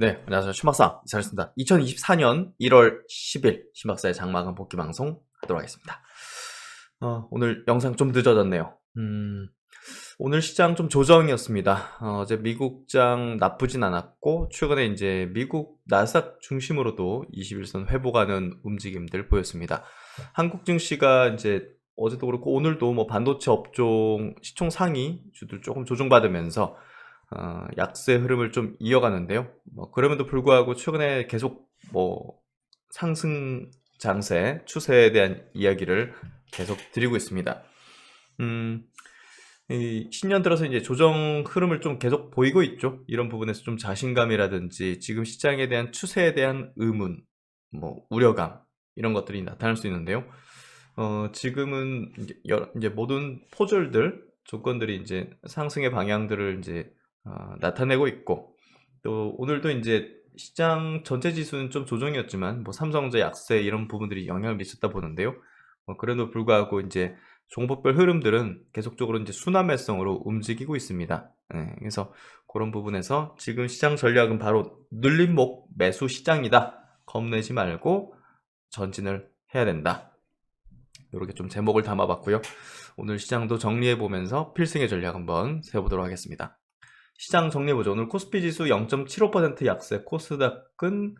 네, 안녕하세요. 신박사 이사였습니다. 2024년 1월 10일 신박사의 장마감 복귀 방송 하도록 하겠습니다. 어, 오늘 영상 좀 늦어졌네요. 음, 오늘 시장 좀 조정이었습니다. 어, 제 미국장 나쁘진 않았고 최근에 이제 미국 나스닥 중심으로도 21선 회복하는 움직임들 보였습니다. 한국 증시가 이제 어제도 그렇고 오늘도 뭐 반도체 업종 시총 상위 주들 조금 조정받으면서 어, 약세 흐름을 좀 이어가는데요. 뭐 그럼에도 불구하고 최근에 계속 뭐 상승 장세 추세에 대한 이야기를 계속 드리고 있습니다. 음, 이 신년 들어서 이제 조정 흐름을 좀 계속 보이고 있죠. 이런 부분에서 좀 자신감이라든지 지금 시장에 대한 추세에 대한 의문, 뭐 우려감 이런 것들이 나타날 수 있는데요. 어, 지금은 이제, 여러- 이제 모든 포졸들 조건들이 이제 상승의 방향들을 이제 어, 나타내고 있고 또 오늘도 이제 시장 전체 지수는 좀 조정이었지만 뭐 삼성전자 약세 이런 부분들이 영향을 미쳤다 보는데요. 어, 그래도 불구하고 이제 종목별 흐름들은 계속적으로 이제 순환매성으로 움직이고 있습니다. 예, 그래서 그런 부분에서 지금 시장 전략은 바로 눌림목 매수 시장이다. 겁내지 말고 전진을 해야 된다. 이렇게 좀 제목을 담아봤고요. 오늘 시장도 정리해 보면서 필승의 전략 한번 세워보도록 하겠습니다. 시장 정리해보죠. 오늘 코스피 지수 0.75% 약세, 코스닥은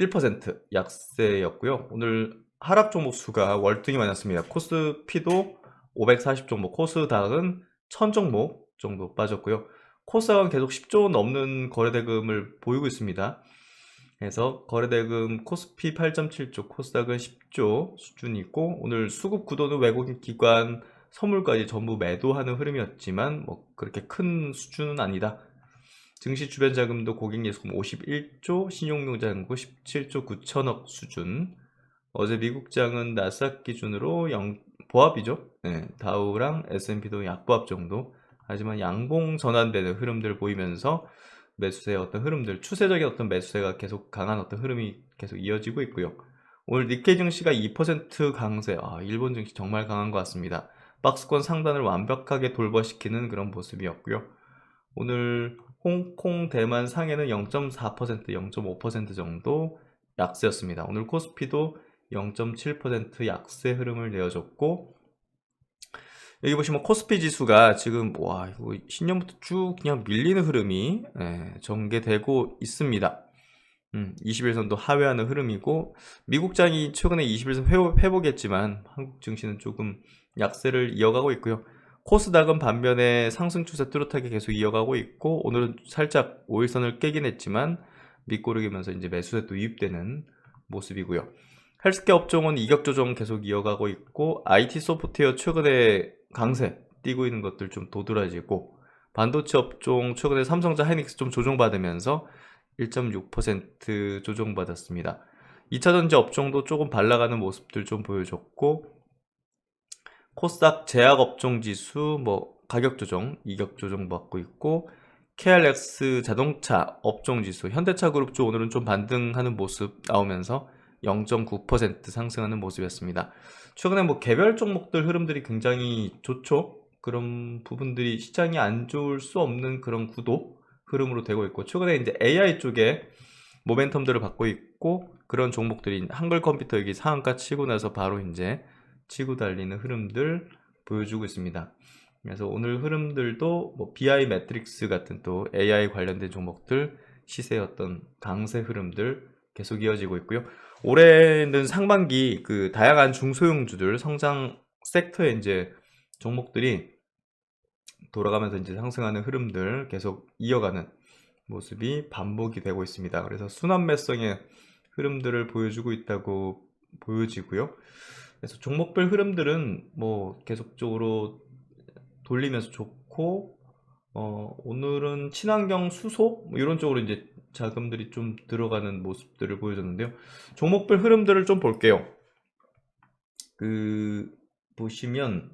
1% 약세였고요. 오늘 하락 종목 수가 월등히 많았습니다. 코스피도 540 종목, 코스닥은 1000 종목 정도 빠졌고요. 코스닥은 계속 10조 넘는 거래대금을 보이고 있습니다. 그래서 거래대금 코스피 8.7조, 코스닥은 10조 수준이고 오늘 수급 구도는 외국인 기관 선물까지 전부 매도하는 흐름이었지만 뭐 그렇게 큰 수준은 아니다. 증시 주변 자금도 고객 예수금 51조, 신용용 잔고 17조 9천억 수준. 어제 미국장은 나스닥 기준으로 영, 보합이죠. 네, 다우랑 S&P도 약보합 정도. 하지만 양봉 전환되는 흐름들 보이면서 매수세의 어떤 흐름들, 추세적인 어떤 매수세가 계속 강한 어떤 흐름이 계속 이어지고 있고요. 오늘 니케이 증시가 2% 강세, 아, 일본 증시 정말 강한 것 같습니다. 박스권 상단을 완벽하게 돌버시키는 그런 모습이었고요. 오늘 홍콩, 대만 상해는 0.4%, 0.5% 정도 약세였습니다. 오늘 코스피도 0.7% 약세 흐름을 내어줬고 여기 보시면 코스피 지수가 지금 와 이거 신년부터 쭉 그냥 밀리는 흐름이 예, 전개되고 있습니다. 음, 21선도 하회하는 흐름이고 미국장이 최근에 21선 회복, 회복했지만 한국 증시는 조금 약세를 이어가고 있고요. 코스닥은 반면에 상승 추세 뚜렷하게 계속 이어가고 있고 오늘은 살짝 5일선을 깨긴 했지만 밑고르기면서 이제 매수세 또 유입되는 모습이고요. 헬스케어 업종은 이격 조정 계속 이어가고 있고 IT 소프트웨어 최근에 강세 뛰고 있는 것들 좀 도드라지고 반도체 업종 최근에 삼성자 하이닉스 좀 조정받으면서 1.6% 조정받았습니다. 2차전지 업종도 조금 발라가는 모습들 좀 보여줬고 코스닥 제약 업종 지수 뭐 가격 조정, 이격 조정 받고 있고 KRX 자동차 업종 지수 현대차 그룹 쪽 오늘은 좀 반등하는 모습 나오면서 0.9% 상승하는 모습이었습니다. 최근에 뭐 개별 종목들 흐름들이 굉장히 좋죠. 그런 부분들이 시장이 안 좋을 수 없는 그런 구도 흐름으로 되고 있고 최근에 이제 AI 쪽에 모멘텀들을 받고 있고 그런 종목들이 한글 컴퓨터 여기 상한가 치고 나서 바로 이제 치고 달리는 흐름들 보여주고 있습니다. 그래서 오늘 흐름들도 뭐 BI 매트릭스 같은 또 AI 관련된 종목들 시세의 어떤 강세 흐름들 계속 이어지고 있고요. 올해는 상반기 그 다양한 중소형주들 성장 섹터의 이제 종목들이 돌아가면서 이제 상승하는 흐름들 계속 이어가는 모습이 반복이 되고 있습니다. 그래서 순환 매성의 흐름들을 보여주고 있다고 보여지고요. 그래서 종목별 흐름들은 뭐 계속적으로 돌리면서 좋고 어, 오늘은 친환경 수소 뭐 이런 쪽으로 이제 자금들이 좀 들어가는 모습들을 보여줬는데요. 종목별 흐름들을 좀 볼게요. 그 보시면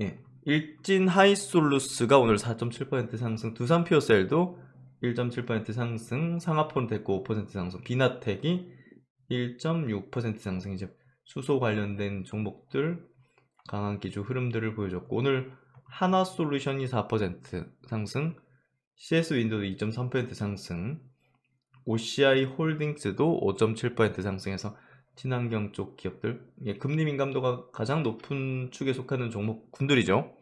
예, 일진 하이솔루스가 오늘 4.7% 상승, 두산 피어셀도 1.7% 상승, 상하폰테크 5% 상승, 비나텍이 1.6% 상승 이제 수소 관련된 종목들 강한 기조 흐름들을 보여줬고 오늘 하나솔루션이 4% 상승, CS 윈도우 2.3% 상승, OCI 홀딩스도 5.7% 상승해서 친환경 쪽 기업들, 예, 금리 민감도가 가장 높은 축에 속하는 종목 군들이죠.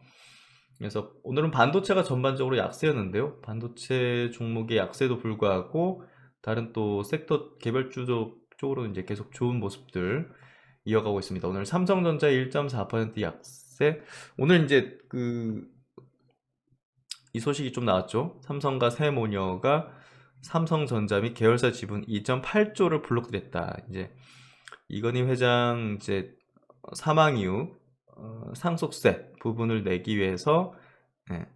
그래서 오늘은 반도체가 전반적으로 약세였는데요. 반도체 종목의 약세도 불구하고 다른 또 섹터 개별 주 쪽으로 이제 계속 좋은 모습들 이어가고 있습니다. 오늘 삼성전자 1.4% 약세. 오늘 이제 그 이 소식이 좀 나왔죠. 삼성과 세모녀가 삼성전자 및 계열사 지분 2.8조를 블록됐다. 이제 이건희 회장 이제 사망 이후 어, 상속세 부분을 내기 위해서 예,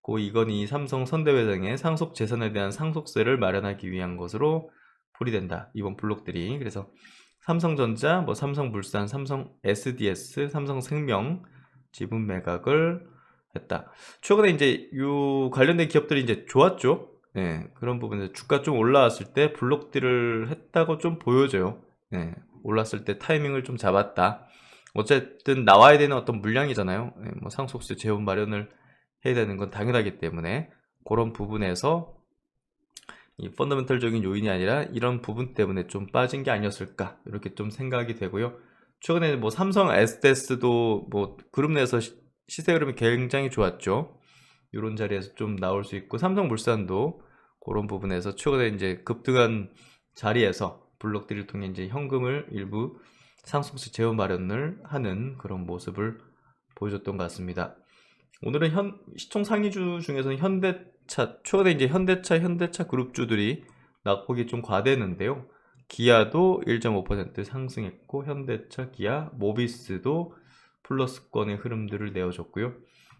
고 이건희 삼성 선대회장의 상속 재산에 대한 상속세를 마련하기 위한 것으로 풀이된다. 이번 블록들이 그래서 삼성전자, 뭐 삼성물산, 삼성 SDS, 삼성생명 지분 매각을 했다. 최근에 이제 요 관련된 기업들이 이제 좋았죠. 예, 그런 부분에서 주가 좀 올라왔을 때 블록딜을 했다고 좀 보여져요. 예, 올랐을 때 타이밍을 좀 잡았다. 어쨌든 나와야 되는 어떤 물량이잖아요. 예, 뭐 상속세 재원 마련을 해야 되는 건 당연하기 때문에 그런 부분에서 이 펀더멘털적인 요인이 아니라 이런 부분 때문에 좀 빠진 게 아니었을까 이렇게 좀 생각이 되고요. 최근에 뭐 삼성 SDS도 뭐 그룹 내에서 시- 시세 흐름이 굉장히 좋았죠. 이런 자리에서 좀 나올 수 있고 삼성물산도 그런 부분에서 최근에 이제 급등한 자리에서 블록들을 통해 이제 현금을 일부 상속세 재원 마련을 하는 그런 모습을 보여줬던 것 같습니다. 오늘은 현 시총 상위주 중에서는 현대차 최근에 이제 현대차 현대차 그룹주들이 낙폭이 좀 과대는데요. 기아도 1.5% 상승했고 현대차, 기아, 모비스도 플러스권의 흐름들을 내어줬고요.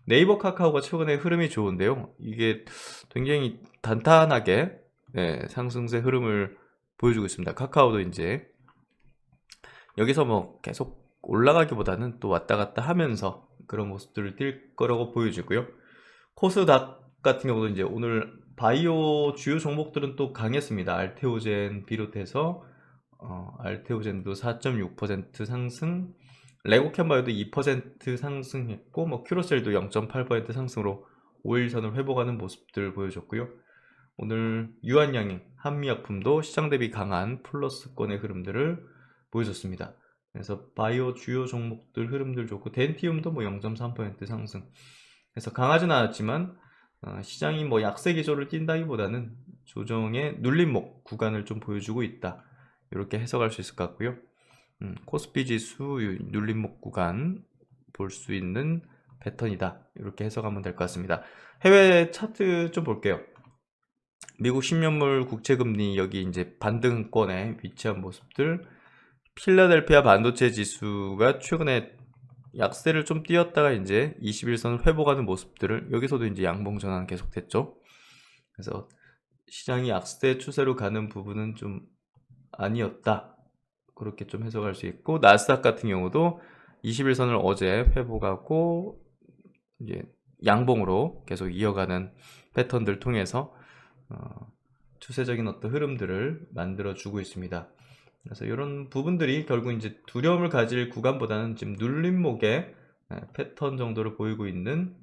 네이버 카카오가 최근에 흐름이 좋은데요. 이게 굉장히 단단하게 예, 상승세 흐름을 보여주고 있습니다. 카카오도 이제 여기서 뭐 계속 올라가기보다는 또 왔다 갔다 하면서 그런 모습들을 띌 거라고 보여지고요. 코스닥 같은 경우도 이제 오늘 바이오 주요 종목들은 또 강했습니다. 알테오젠 비롯해서 어, 알테오젠도 4.6% 상승, 레고캔바이오도 2% 상승했고 뭐 큐로셀도 0.8% 상승으로 5일 선을 회복하는 모습들 보여줬고요. 오늘 유한양행 한미약품도 시장 대비 강한 플러스권의 흐름들을 보여줬습니다. 그래서 바이오 주요 종목들 흐름들 좋고 덴티움도 뭐 0.3% 상승. 그래서 강하진 않았지만 어, 시장이 뭐 약세 기조를 띈다기보다는 조정의 눌림목 구간을 좀 보여주고 있다. 이렇게 해석할 수 있을 것 같고요. 음, 코스피 지수 유- 눌림목 구간 볼 수 있는 패턴이다. 이렇게 해석하면 될 것 같습니다. 해외 차트 좀 볼게요. 미국 10년물 국채금리 여기 이제 반등권에 위치한 모습들 필라델피아 반도체 지수가 최근에 약세를 좀 띄었다가 이제 21선을 회복하는 모습들을 여기서도 이제 양봉 전환 계속됐죠. 그래서 시장이 약세 추세로 가는 부분은 좀 아니었다. 그렇게 좀 해석할 수 있고 나스닥 같은 경우도 21선을 어제 회복하고 이제 양봉으로 계속 이어가는 패턴들 통해서 어, 추세적인 어떤 흐름들을 만들어 주고 있습니다. 그래서 이런 부분들이 결국 이제 두려움을 가질 구간보다는 지금 눌림목의 예, 패턴 정도를 보이고 있는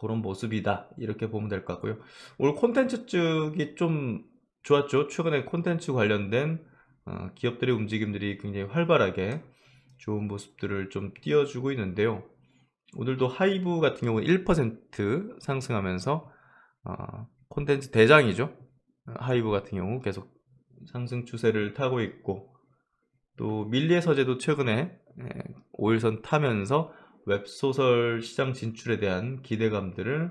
그런 모습이다. 이렇게 보면 될 것 같고요. 오늘 콘텐츠 쪽이 좀 좋았죠. 최근에 콘텐츠 관련된 어, 기업들의 움직임들이 굉장히 활발하게 좋은 모습들을 좀 띄워주고 있는데요. 오늘도 하이브 같은 경우 1% 상승하면서 어, 콘텐츠 대장이죠. 어, 하이브 같은 경우 계속 상승 추세를 타고 있고 또 밀리의 서재도 최근에 5일선 타면서 웹소설 시장 진출에 대한 기대감들을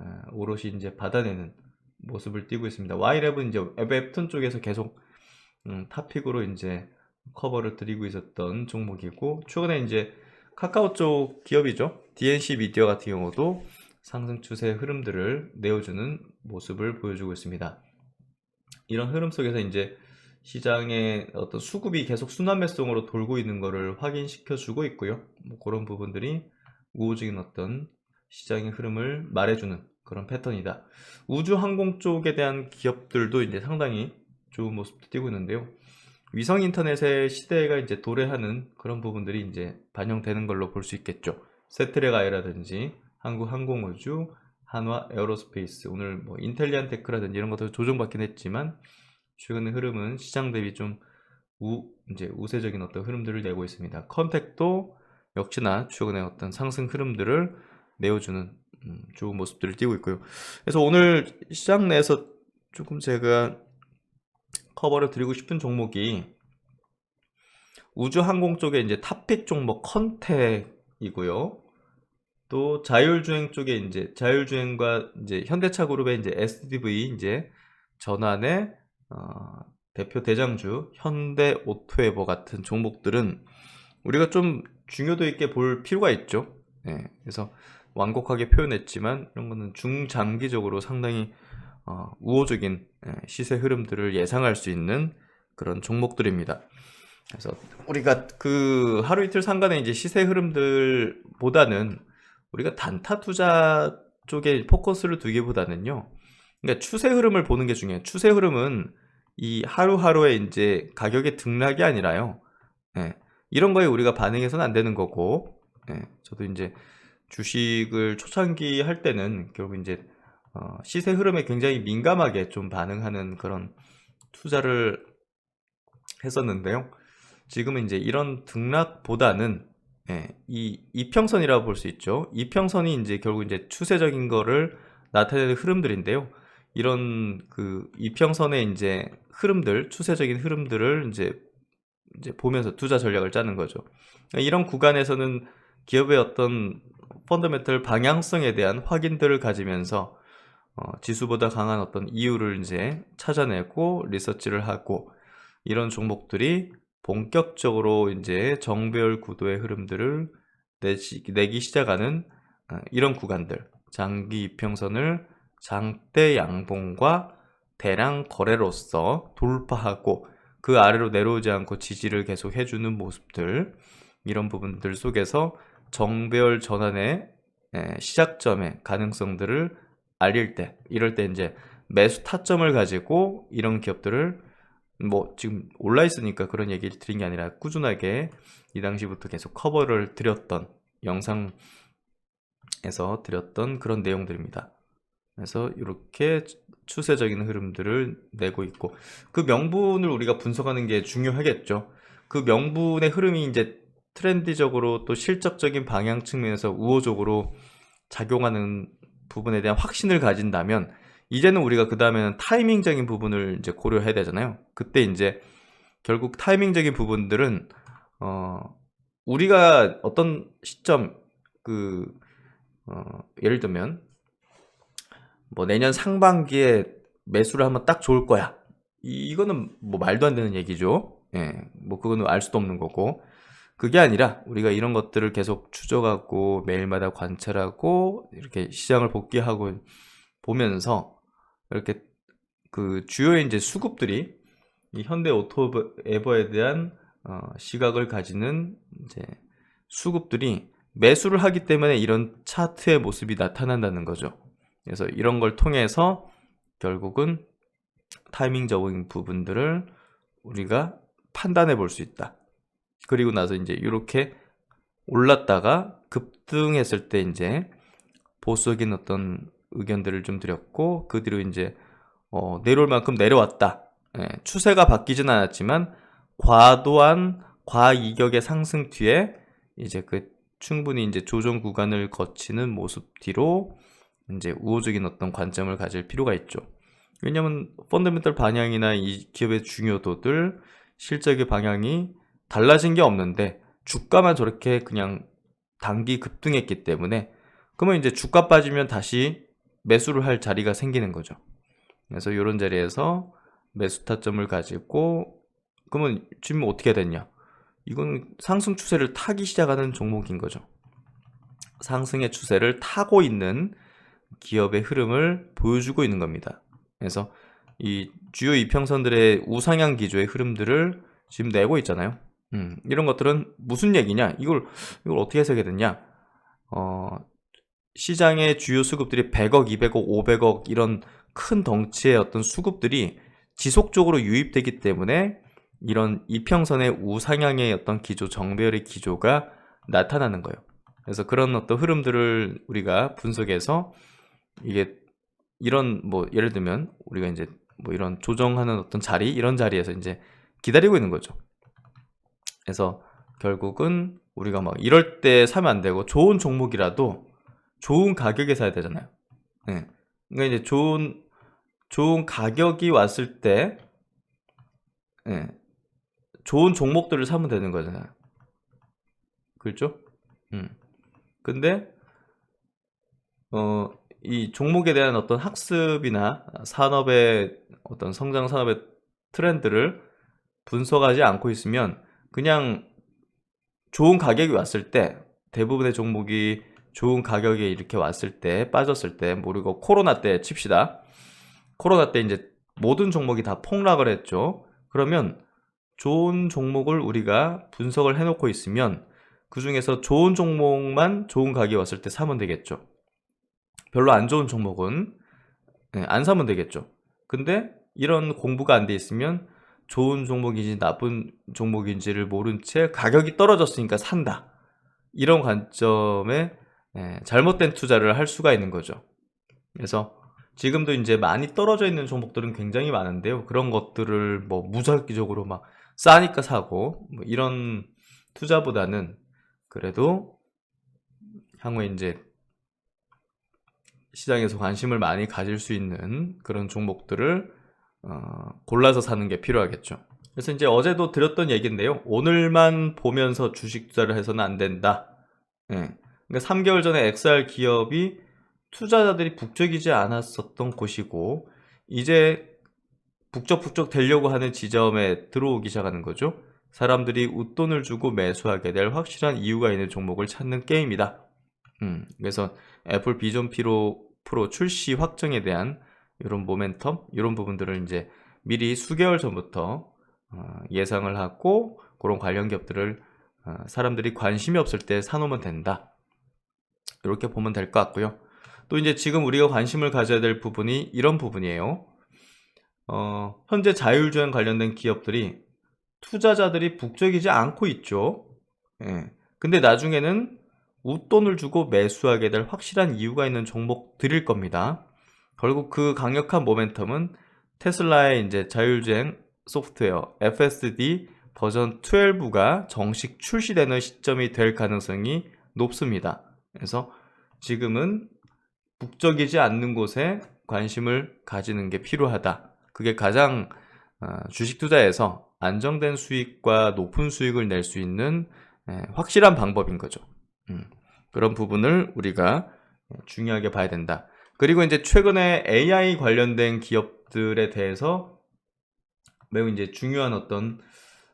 에, 오롯이 이제 받아내는 모습을 띄고 있습니다. Y랩은 이제 웹툰 쪽에서 계속 음, 탑픽으로 이제 커버를 드리고 있었던 종목이고 최근에 이제 카카오 쪽 기업이죠. DNC 미디어 같은 경우도 상승 추세 흐름들을 내어주는 모습을 보여주고 있습니다. 이런 흐름 속에서 이제 시장의 어떤 수급이 계속 순환 매수으로 돌고 있는 것을 확인시켜 주고 있고요. 뭐 그런 부분들이 우호적인 어떤 시장의 흐름을 말해주는 그런 패턴이다. 우주 항공 쪽에 대한 기업들도 이제 상당히 좋은 모습도 띄고 있는데요. 위성 인터넷의 시대가 이제 도래하는 그런 부분들이 이제 반영되는 걸로 볼 수 있겠죠. 세트랙 아이라든지 한국 항공우주, 한화, 에어로스페이스 오늘 뭐 인텔리안 테크라든지 이런 것도 조정받긴 했지만 최근의 흐름은 시장 대비 좀 우, 이제 우세적인 어떤 흐름들을 내고 있습니다. 컨택도 역시나 최근의 어떤 상승 흐름들을 내어주는 음, 좋은 모습들을 띄고 있고요. 그래서 오늘 시장 내에서 조금 제가 커버를 드리고 싶은 종목이 우주항공 쪽에 이제 탑픽 종목 컨택이고요. 또 자율주행 쪽에 이제 자율주행과 이제 현대차 그룹의 이제 SDV 이제 전환의 어, 대표 대장주 현대 오토에버 같은 종목들은 우리가 좀 중요도 있게 볼 필요가 있죠. 예, 그래서 완곡하게 표현했지만 이런 거는 중장기적으로 상당히 어, 우호적인 예, 시세 흐름들을 예상할 수 있는 그런 종목들입니다. 그래서 우리가 그 하루 이틀 상간의 이제 시세 흐름들보다는 우리가 단타 투자 쪽에 포커스를 두기보다는요. 그러니까 추세 흐름을 보는 게 중요해요. 추세 흐름은 이 하루하루의 이제 가격의 등락이 아니라요. 예, 이런 거에 우리가 반응해서는 안 되는 거고, 예, 저도 이제 주식을 초창기 할 때는 결국 이제 어, 시세 흐름에 굉장히 민감하게 좀 반응하는 그런 투자를 했었는데요. 지금은 이제 이런 등락보다는 예, 이 이평선이라고 볼 수 있죠. 이평선이 이제 결국 이제 추세적인 거를 나타내는 흐름들인데요. 이런 그 이평선의 이제 흐름들, 추세적인 흐름들을 이제 이제 보면서 투자 전략을 짜는 거죠. 이런 구간에서는 기업의 어떤 펀더멘털 방향성에 대한 확인들을 가지면서 어, 지수보다 강한 어떤 이유를 이제 찾아내고 리서치를 하고 이런 종목들이 본격적으로 이제 정배열 구도의 흐름들을 내시, 내기 시작하는 어, 이런 구간들. 장기 이평선을 장대 양봉과 대량 거래로서 돌파하고 그 아래로 내려오지 않고 지지를 계속 해주는 모습들. 이런 부분들 속에서 정배열 전환의 에, 시작점의 가능성들을 알릴 때 이럴 때 이제 매수 타점을 가지고 이런 기업들을 뭐 지금 올라 있으니까 그런 얘기를 드린 게 아니라 꾸준하게 이 당시부터 계속 커버를 드렸던 영상에서 드렸던 그런 내용들입니다. 그래서 이렇게 추세적인 흐름들을 내고 있고 그 명분을 우리가 분석하는 게 중요하겠죠. 그 명분의 흐름이 이제 트렌디적으로 또 실적적인 방향 측면에서 우호적으로 작용하는 부분에 대한 확신을 가진다면 이제는 우리가 그 다음에는 타이밍적인 부분을 이제 고려해야 되잖아요. 그때 이제 결국 타이밍적인 부분들은 어 우리가 어떤 시점 그 어, 예를 들면 뭐 내년 상반기에 매수를 하면 딱 좋을 거야. 이- 이거는 뭐 말도 안 되는 얘기죠. 예, 뭐 그거는 알 수도 없는 거고. 그게 아니라 우리가 이런 것들을 계속 추적하고 매일마다 관찰하고 이렇게 시장을 복귀하고 보면서 이렇게 그 주요 이제 수급들이 이 현대 오토 에버에 대한 어, 시각을 가지는 이제 수급들이 매수를 하기 때문에 이런 차트의 모습이 나타난다는 거죠. 그래서 이런 걸 통해서 결국은 타이밍적인 부분들을 우리가 판단해 볼 수 있다. 그리고 나서 이제 이렇게 올랐다가 급등했을 때 이제 보수적인 어떤 의견들을 좀 드렸고 그 뒤로 이제 어, 내려올 만큼 내려왔다. 예, 추세가 바뀌진 않았지만 과도한 과이격의 상승 뒤에 이제 그 충분히 이제 조정 구간을 거치는 모습 뒤로 이제 우호적인 어떤 관점을 가질 필요가 있죠. 왜냐하면 펀더멘털 방향이나 이 기업의 중요도들 실적의 방향이 달라진 게 없는데 주가만 저렇게 그냥 단기 급등했기 때문에 그러면 이제 주가 빠지면 다시 매수를 할 자리가 생기는 거죠. 그래서 이런 자리에서 매수 타점을 가지고 그러면 지금 어떻게 됐냐? 이건 상승 추세를 타기 시작하는 종목인 거죠. 상승의 추세를 타고 있는 기업의 흐름을 보여주고 있는 겁니다. 그래서 이 주요 이평선들의 우상향 기조의 흐름들을 지금 내고 있잖아요. 음, 이런 것들은 무슨 얘기냐? 이걸 이걸 어떻게 해석해야 되냐? 어, 시장의 주요 수급들이 100억, 200억, 500억 이런 큰 덩치의 어떤 수급들이 지속적으로 유입되기 때문에 이런 이평선의 우상향의 어떤 기조, 정배열의 기조가 나타나는 거예요. 그래서 그런 어떤 흐름들을 우리가 분석해서 이게 이런 뭐 예를 들면 우리가 이제 뭐 이런 조정하는 어떤 자리 이런 자리에서 이제 기다리고 있는 거죠. 그래서 결국은 우리가 막 이럴 때 사면 안 되고 좋은 종목이라도 좋은 가격에 사야 되잖아요. 예. 그러니까 이제 좋은 좋은 가격이 왔을 때 예. 좋은 종목들을 사면 되는 거잖아요. 그렇죠? 음. 근데 어, 이 종목에 대한 어떤 학습이나 산업의 어떤 성장 산업의 트렌드를 분석하지 않고 있으면 그냥 좋은 가격이 왔을 때 대부분의 종목이 좋은 가격에 이렇게 왔을 때 빠졌을 때 모르고 코로나 때 칩시다. 코로나 때 이제 모든 종목이 다 폭락을 했죠. 그러면 좋은 종목을 우리가 분석을 해놓고 있으면 그 중에서 좋은 종목만 좋은 가격이 왔을 때 사면 되겠죠. 별로 안 좋은 종목은 예, 안 사면 되겠죠. 근데 이런 공부가 안 돼 있으면 좋은 종목인지 나쁜 종목인지를 모른 채 가격이 떨어졌으니까 산다. 이런 관점에 예, 잘못된 투자를 할 수가 있는 거죠. 그래서 지금도 이제 많이 떨어져 있는 종목들은 굉장히 많은데요. 그런 것들을 뭐 무작위적으로 막 싸니까 사고 뭐 이런 투자보다는 그래도 향후에 이제 시장에서 관심을 많이 가질 수 있는 그런 종목들을 어, 골라서 사는 게 필요하겠죠. 그래서 이제 어제도 드렸던 얘기인데요. 오늘만 보면서 주식 투자를 해서는 안 된다. 예. 그러니까 3개월 전에 XR 기업이 투자자들이 북적이지 않았었던 곳이고 이제 북적북적 되려고 하는 지점에 들어오기 시작하는 거죠. 사람들이 웃돈을 주고 매수하게 될 확실한 이유가 있는 종목을 찾는 게임이다. 음, 그래서 애플 비전 프로, 프로 출시 확정에 대한 이런 모멘텀, 이런 부분들을 이제 미리 수개월 전부터 어, 예상을 하고 그런 관련 기업들을 어, 사람들이 관심이 없을 때 사놓으면 된다. 이렇게 보면 될 것 같고요. 또 이제 지금 우리가 관심을 가져야 될 부분이 이런 부분이에요. 어, 현재 자율주행 관련된 기업들이 투자자들이 북적이지 않고 있죠. 예. 근데 나중에는 웃돈을 주고 매수하게 될 확실한 이유가 있는 종목들일 겁니다. 결국 그 강력한 모멘텀은 테슬라의 이제 자율주행 소프트웨어 FSD 버전 12가 정식 출시되는 시점이 될 가능성이 높습니다. 그래서 지금은 북적이지 않는 곳에 관심을 가지는 게 필요하다. 그게 가장 어, 주식 투자에서 안정된 수익과 높은 수익을 낼 수 있는 예, 확실한 방법인 거죠. 음, 그런 부분을 우리가 중요하게 봐야 된다. 그리고 이제 최근에 AI 관련된 기업들에 대해서 매우 이제 중요한 어떤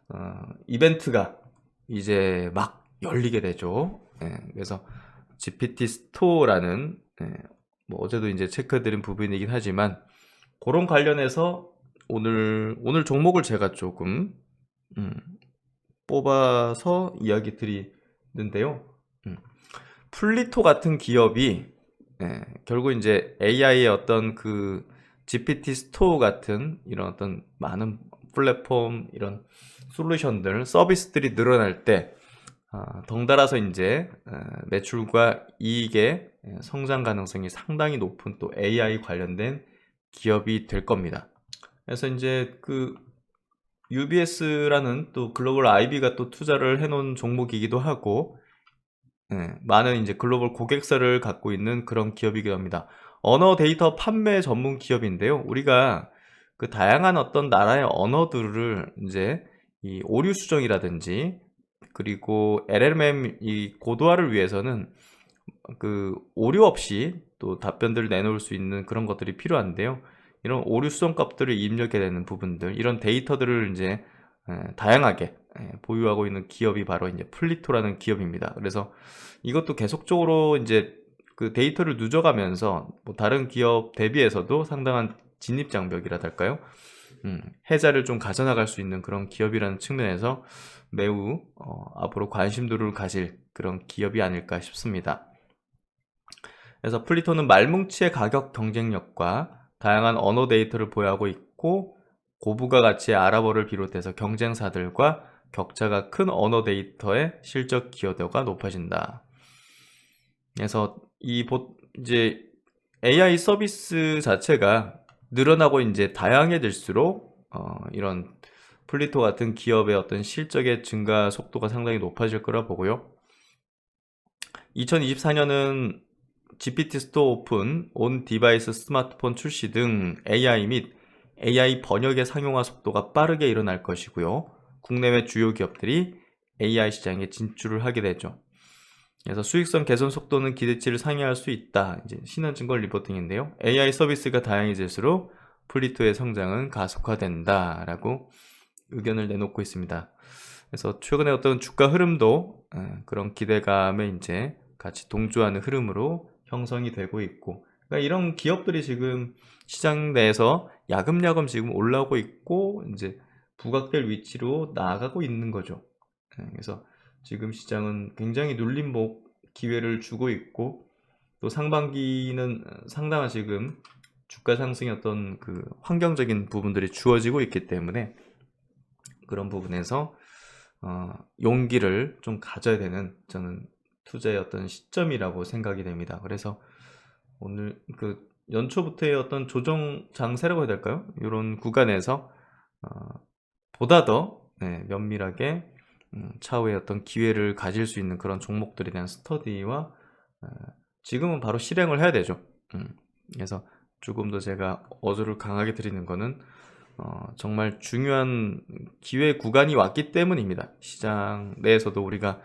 어, 이벤트가 이제 막 열리게 되죠. 예, 그래서 GPT 스토어라는 예, 뭐 어제도 이제 체크해드린 부분이긴 하지만 그런 관련해서 오늘 오늘 종목을 제가 조금 음, 뽑아서 이야기 드리는데요. 음, 플리토 같은 기업이 예, 결국 이제 AI의 어떤 그 GPT 스토어 같은 이런 어떤 많은 플랫폼 이런 솔루션들 서비스들이 늘어날 때 어, 덩달아서 이제 어, 매출과 이익의 성장 가능성이 상당히 높은 또 AI 관련된 기업이 될 겁니다. 그래서 이제 그 UBS라는 또 글로벌 IB가 또 투자를 해놓은 종목이기도 하고 예, 많은 이제 글로벌 고객사를 갖고 있는 그런 기업이기도 합니다. 언어 데이터 판매 전문 기업인데요. 우리가 그 다양한 어떤 나라의 언어들을 이제 이 오류 수정이라든지 그리고 LLM 이 고도화를 위해서는 그 오류 없이 또 답변들을 내놓을 수 있는 그런 것들이 필요한데요. 이런 오류 수정 값들을 입력해 되는 부분들, 이런 데이터들을 이제 다양하게 보유하고 있는 기업이 바로 이제 플리토라는 기업입니다. 그래서 이것도 계속적으로 이제 그 데이터를 누적하면서 뭐 다른 기업 대비해서도 상당한 진입 장벽이라달까요? 음, 해자를 좀 가져나갈 수 있는 그런 기업이라는 측면에서 매우 어, 앞으로 관심도를 가질 그런 기업이 아닐까 싶습니다. 그래서 플리토는 말뭉치의 가격 경쟁력과 다양한 언어 데이터를 보유하고 있고 고부가 가치의 아랍어를 비롯해서 경쟁사들과 격차가 큰 언어 데이터의 실적 기여도가 높아진다. 그래서 이 보, 이제 AI 서비스 자체가 늘어나고 이제 다양해질수록 어, 이런 플리토 같은 기업의 어떤 실적의 증가 속도가 상당히 높아질 거라 보고요. 2024년은 GPT 스토어 오픈, 온 디바이스 스마트폰 출시 등 AI 및 AI 번역의 상용화 속도가 빠르게 일어날 것이고요. 국내외 주요 기업들이 AI 시장에 진출을 하게 되죠. 그래서 수익성 개선 속도는 기대치를 상회할 수 있다. 이제 신한증권 리포팅인데요. AI 서비스가 다양해질수록 플리토의 성장은 가속화된다라고 의견을 내놓고 있습니다. 그래서 최근에 어떤 주가 흐름도 어, 그런 기대감에 이제 같이 동조하는 흐름으로 형성이 되고 있고 그러니까 이런 기업들이 지금 시장 내에서 야금야금 지금 올라오고 있고 이제 부각될 위치로 나아가고 있는 거죠. 예, 그래서 지금 시장은 굉장히 눌림목 기회를 주고 있고 또 상반기는 상당한 지금 주가 상승의 어떤 그 환경적인 부분들이 주어지고 있기 때문에 그런 부분에서 어, 용기를 좀 가져야 되는 저는 투자의 어떤 시점이라고 생각이 됩니다. 그래서 오늘 그 연초부터의 어떤 조정 장세라고 해야 될까요? 이런 구간에서 어, 보다 더 네, 면밀하게 음, 차후에 어떤 기회를 가질 수 있는 그런 종목들에 대한 스터디와 어, 지금은 바로 실행을 해야 되죠. 음, 그래서 조금 더 제가 어조를 강하게 드리는 거는 어, 정말 중요한 기회 구간이 왔기 때문입니다. 시장 내에서도 우리가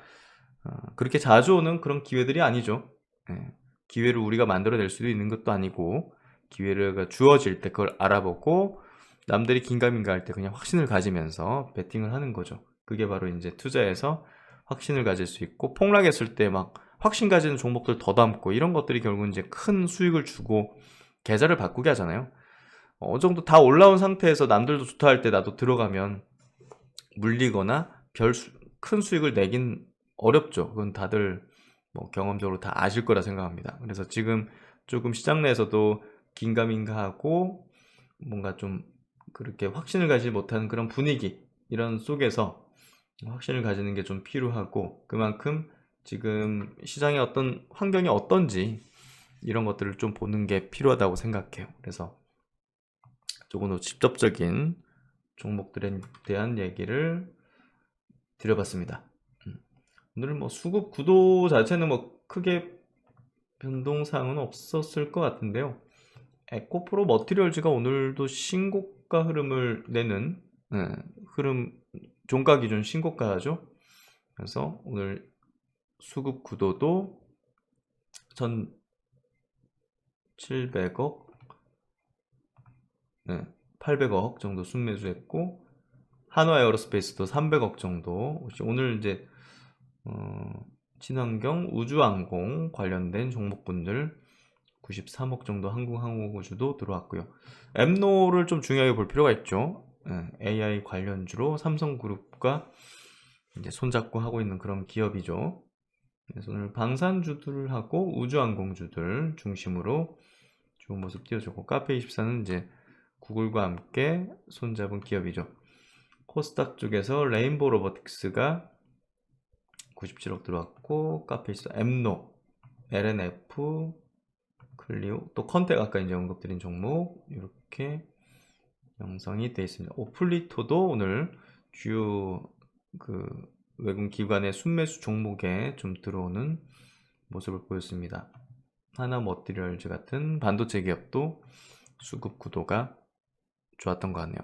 어, 그렇게 자주 오는 그런 기회들이 아니죠. 예, 기회를 우리가 만들어낼 수도 있는 것도 아니고 기회가 주어질 때 그걸 알아보고 남들이 긴가민가 할 때 그냥 확신을 가지면서 베팅을 하는 거죠. 그게 바로 이제 투자에서 확신을 가질 수 있고 폭락했을 때 막 확신 가지는 종목들 더 담고 이런 것들이 결국 이제 큰 수익을 주고 계좌를 바꾸게 하잖아요. 어느 정도 다 올라온 상태에서 남들도 좋다 할 때 나도 들어가면 물리거나 별 큰 수익을 내긴 어렵죠. 그건 다들 뭐 경험적으로 다 아실 거라 생각합니다. 그래서 지금 조금 시장 내에서도 긴가민가하고 뭔가 좀 그렇게 확신을 가지 못하는 그런 분위기 이런 속에서 확신을 가지는 게 좀 필요하고 그만큼 지금 시장의 어떤 환경이 어떤지 이런 것들을 좀 보는 게 필요하다고 생각해요. 그래서 조금 더 직접적인 종목들에 대한 얘기를 드려봤습니다. 음. 오늘 뭐 수급 구도 자체는 뭐 크게 변동사항은 없었을 것 같은데요. 에코프로 머티리얼즈가 오늘도 신고가 흐름을 내는 네, 흐름 종가 기준 신고가죠. 그래서 오늘 수급 구도도 1,700억, 네, 800억 정도 순매수했고 한화 에어로스페이스도 300억 정도. 오늘 이제 어, 친환경 우주항공 관련된 종목군들 93억 정도 한국항공우주도 들어왔고요. 엠노를 좀 중요하게 볼 필요가 있죠. AI 관련주로 삼성그룹과 이제 손잡고 하고 있는 그런 기업이죠. 그래서 오늘 방산주들하고 우주항공주들 중심으로 좋은 모습 띄워주고 카페24는 이제 구글과 함께 손잡은 기업이죠. 코스닥 쪽에서 레인보 로보틱스가 97억 들어왔고 카페24 엠노, LNF, 클리오 또 컨텍 아까 이제 언급드린 종목 이렇게 형성이 되어 있습니다. 오플리토도 오늘 주요 그 외국 기관의 순매수 종목에 좀 들어오는 모습을 보였습니다. 하나 머티리얼즈 같은 반도체 기업도 수급 구도가 좋았던 것 같네요.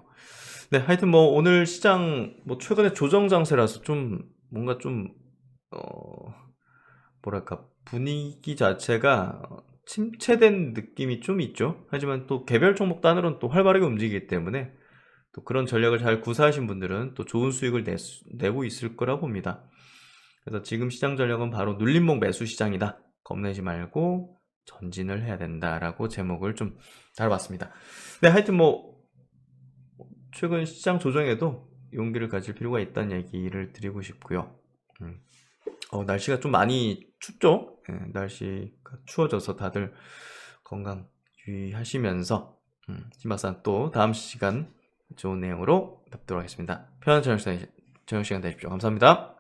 네, 하여튼 뭐 오늘 시장 뭐 최근에 조정 장세라서 좀 뭔가 좀 어, 뭐랄까 분위기 자체가 침체된 느낌이 좀 있죠. 하지만 또 개별 종목 단으로는 또 활발하게 움직이기 때문에 또 그런 전략을 잘 구사하신 분들은 또 좋은 수익을 내, 내고 있을 거라 봅니다. 그래서 지금 시장 전략은 바로 눌림목 매수 시장이다. 겁내지 말고 전진을 해야 된다라고 제목을 좀 달아봤습니다. 네, 하여튼 뭐 최근 시장 조정에도 용기를 가질 필요가 있다는 얘기를 드리고 싶고요. 음. 어, 날씨가 좀 많이 춥죠? 네, 날씨가 추워져서 다들 건강 유의하시면서 음, 신박산 또 다음 시간 좋은 내용으로 뵙도록 하겠습니다. 편안한 저녁 시간 되십시오. 감사합니다.